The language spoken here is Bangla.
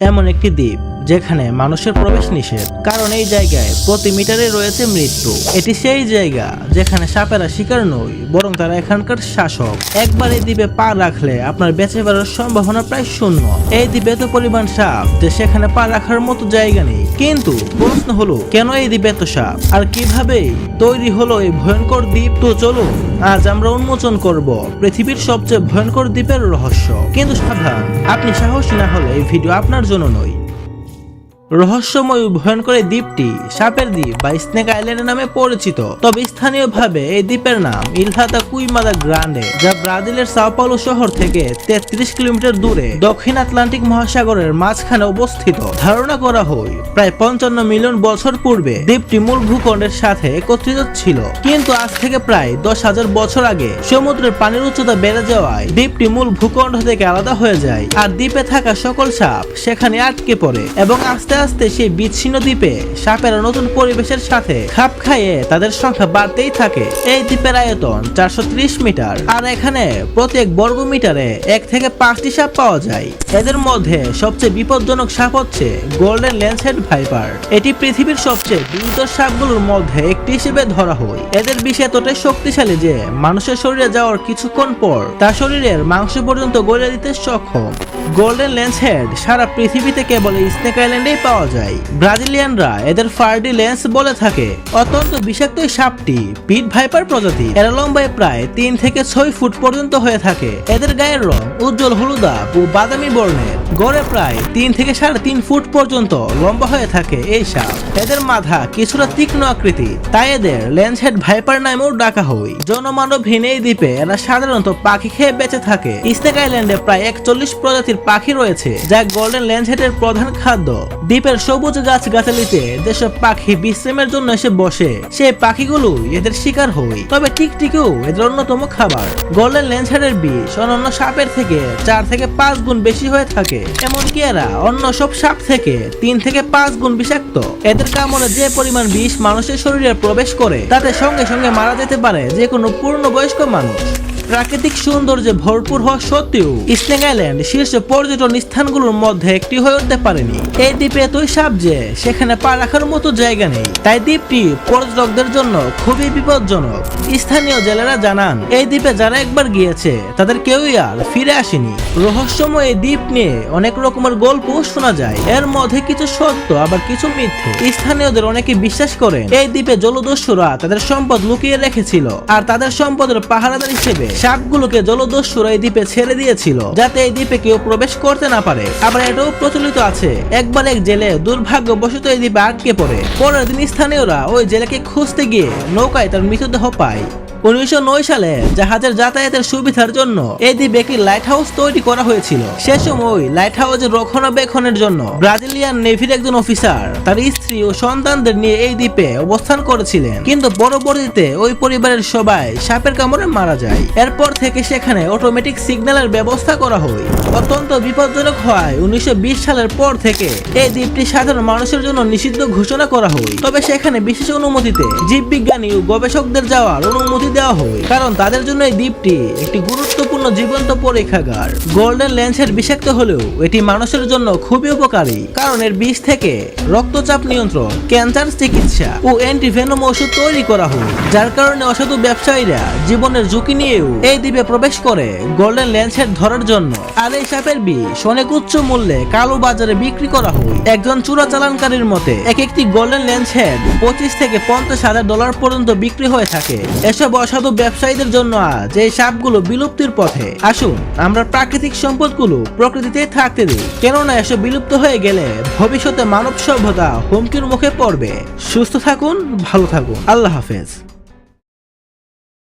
এমন একটি দ্বীপ। যেখানে মানুষের প্রবেশ নিষেধ। কারণ এই জায়গায় প্রতি মিটারে রয়েছে মৃত্যু। এটি সেই জায়গা যেখানে সাপেরা শিকার নয় বরং তারা এখানকার শাসক। একবার এই দ্বীপে পা রাখলে আপনার বেঁচে বেরোর সম্ভাবনা প্রায় শূন্য। এই দ্বীপে এত পরিমাণ সাপ যে সেখানে পা রাখার মতো জায়গা নেই। কিন্তু প্রশ্ন হলো, কেন এই দ্বীপে এত সাপ? আর কীভাবে তৈরি হলো এই ভয়ঙ্কর দ্বীপ? তো চলুন, আজ আমরা উন্মোচন করব পৃথিবীর সবচেয়ে ভয়ঙ্কর দ্বীপের রহস্য। কিন্তু সাবধান, আপনি সাহসী না হলে এই ভিডিও আপনার জন্য নয়। রহস্যময় ভয়ঙ্কর এই দ্বীপটি সাপের দ্বীপ বা স্নেক আইল্যান্ড নামে পরিচিত। তবে স্থানীয়ভাবে এই দ্বীপের নাম ইলহাতা কুইমাদা গ্রান্ডে, যা ব্রাজিলের সাওপাউলো শহর থেকে তেত্রিশ কিলোমিটার দূরে দক্ষিণ আটলান্টিক মহাসাগরের মাঝখানে অবস্থিত। ধারণা করা হয়, প্রায় পঞ্চান্ন মিলিয়ন বছর পূর্বে দ্বীপটি মূল ভূখণ্ডের সাথে একত্রিত ছিল। কিন্তু আজ থেকে প্রায় দশ হাজার বছর আগে সমুদ্রের পানির উচ্চতা বেড়ে যাওয়ায় দ্বীপটি মূল ভূখণ্ড থেকে আলাদা হয়ে যায়। আর দ্বীপে থাকা সকল সাপ সেখানে আটকে পড়ে এবং আস্তে আস্তে সেই বিচ্ছিন্ন দ্বীপে সাপেরা নতুন পরিবেশের সাথে খাপ খাইয়ে তাদের সংখ্যা বাড়তেই থাকে। এই দ্বীপের আয়তন চারশো মিটার, আর এখানে প্রত্যেক বর্গ মিটারে এক থেকে পাঁচটি সাপ পাওয়া যায়। এদের মধ্যে সবচেয়ে বিপজ্জনক সাপ হচ্ছে গোল্ডেন ল্যান্সহেড ভাইপার এটি পৃথিবীর সবচেয়ে বিষধর সাপগুলোর মধ্যে একটি হিসেবে ধরা হয়। এদের বিষ এতটাই শক্তিশালী যে মানুষের শরীরে যাওয়ার কিছুক্ষণ পর তার শরীরের মাংস পর্যন্ত গলে দিতে সক্ষম। গোল্ডেন ল্যান্সহেড সারা পৃথিবীতে কেবল স্নেক আইল্যান্ডেই পাওয়া যায়। ব্রাজিলিয়ানরা এদের ফার্ডি লেন্স বলে থাকে। অত্যন্ত বিষাক্ত এই সাপটি, পিট ভাইপার প্রজাতি এর লম্বায় প্রায় তিন থেকে ছয় ফুট পর্যন্ত হয়ে থাকে। এদের গায়ের রং উজ্জ্বল হলুদাভ ও বাদামি বর্ণের। গড়ে প্রায় তিন থেকে সাড়ে তিন ফুট পর্যন্ত লম্বা হয়ে থাকে এই সাপ। এদের মাথা কিছুটা তীক্ষ্ণ আকৃতি, তাই এদের লেন্সহেড ভাইপার নামেও ডাকা হয়। জনমানবহীন এই দ্বীপে এরা সাধারণত পাখি খেয়ে বেঁচে থাকে। স্নেক আইল্যান্ডে প্রায় একচল্লিশ প্রজাতির পাখি রয়েছে, যা গোল্ডেন ল্যান্সহেডের প্রধান খাদ্য। দ্বীপের সবুজ গাছ গাছালিতে যেসব পাখি বিশ্রামের জন্য এসে বসে, সেই পাখিগুলো এদের শিকার হয় তবে টিকটিকেও এদের অন্যতম খাবার। গোল্ডেন ল্যান্সহেডের বিষ অন্যান্য সাপের থেকে চার থেকে পাঁচ গুণ বেশি হয়ে থাকে। এমনকি এরা অন্য সব সাপ থেকে তিন থেকে পাঁচ গুণ বিষাক্ত। এদের কামড়ে যে পরিমাণ বিষ মানুষের শরীরে প্রবেশ করে, তাতে সঙ্গে সঙ্গে মারা যেতে পারে যে কোনো পূর্ণবয়স্ক মানুষ। প্রাকৃতিক সৌন্দর্যে ভরপুর হওয়া সত্ত্বেও স্নেক আইল্যান্ড শীর্ষ পর্যটন স্থানগুলোর মধ্যে একটি হয়ে উঠতে পারেনি। এই দ্বীপে এতই সাপ যে সেখানে পা রাখার মতো জায়গা নেই। তাই দ্বীপটি পর্যটকদের জন্য খুবই বিপজ্জনক। স্থানীয় জেলেরা জানান, এই দ্বীপে যারা একবার গিয়েছে, তাদের কেউই আর ফিরে আসেনি। রহস্যময় এই দ্বীপ নিয়ে অনেক রকমের গল্প শোনা যায়। এর মধ্যে কিছু সত্য, আবার কিছু মিথ্যে। স্থানীয়দের অনেকে বিশ্বাস করেন, এই দ্বীপে জলদস্যুরা তাদের সম্পদ লুকিয়ে রেখেছিল, আর তাদের সম্পদের পাহারাদার হিসেবে সাপগুলোকে জলদস্যুরা এই দ্বীপে ছেড়ে দিয়েছিল, যাতে এই দ্বীপে কেউ প্রবেশ করতে না পারে। আবার এটাও প্রচলিত আছে, একবার এক জেলে দুর্ভাগ্যবশত এই দ্বীপে আটকে পড়ে। পরের দিন স্থানীয়রা ওই জেলেকে খুঁজতে গিয়ে নৌকায় তার মৃতদেহ পায়। উনিশশো নয় সালে জাহাজের যাতায়াতের সুবিধার জন্য এই দ্বীপে একটি লাইট হাউস তৈরি করা হয়েছিল। সে সময় লাইট হাউসের রক্ষণাবেক্ষণের জন্য ব্রাজিলিয়ান নেভির একজন অফিসার তার স্ত্রী ও সন্তানদের নিয়ে এই দ্বীপে অবস্থান করেছিলেন। কিন্তু পরবর্তীতে ওই পরিবারের সবাই সাপের কামড়ে মারা যায়। এরপর থেকে সেখানে অটোমেটিক সিগন্যালের ব্যবস্থা করা হয়। অত্যন্ত বিপজ্জনক হওয়ায় উনিশশো সালের পর থেকে এই দ্বীপটি সাধারণ মানুষের জন্য নিষিদ্ধ ঘোষণা করা হয়। তবে সেখানে বিশেষ অনুমতিতে জীববিজ্ঞানী ও গবেষকদের যাওয়ার অনুমতি দেওয়া হয় কারণ তাদের জন্য এই দ্বীপটি একটি গুরুত্বপূর্ণ জীবন্ত পরীক্ষাগার। গোল্ডেন ল্যান্সের বিষাক্ত হলেও এটি মানুষের জন্য খুবই উপকারী। কারণ এর বিষ থেকে রক্তচাপ নিয়ন্ত্রণ, ক্যান্সার চিকিৎসা ও অ্যান্টিভেনম ওষুধ তৈরি করা হয়। যার কারণে অসাধু ব্যবসায়ীরা জীবনের ঝুঁকি নিয়েও এই দ্বীপে প্রবেশ করে গোল্ডেন ল্যান্সেট ধরার জন্য। আর এই সাপের বিষ অনেক উচ্চ মূল্যে কালো বাজারে বিক্রি করা হয়। একজন চোরাচালানকারীর মতে, এক একটি গোল্ডেন ল্যান্স হেড পঁচিশ থেকে পঞ্চাশ হাজার ডলার পর্যন্ত বিক্রি হয়ে থাকে। এসব অসাধু ব্যবসায়ীদের জন্য আজ এই সাপগুলো বিলুপ্তির পথে। আসুন, আমরা প্রাকৃতিক সম্পদগুলো প্রকৃতিতে থাকতে দিই। কেননা এসব বিলুপ্ত হয়ে গেলে ভবিষ্যতে মানব সভ্যতা হুমকির মুখে পড়বে। সুস্থ থাকুন, ভালো থাকুন। আল্লাহ হাফেজ।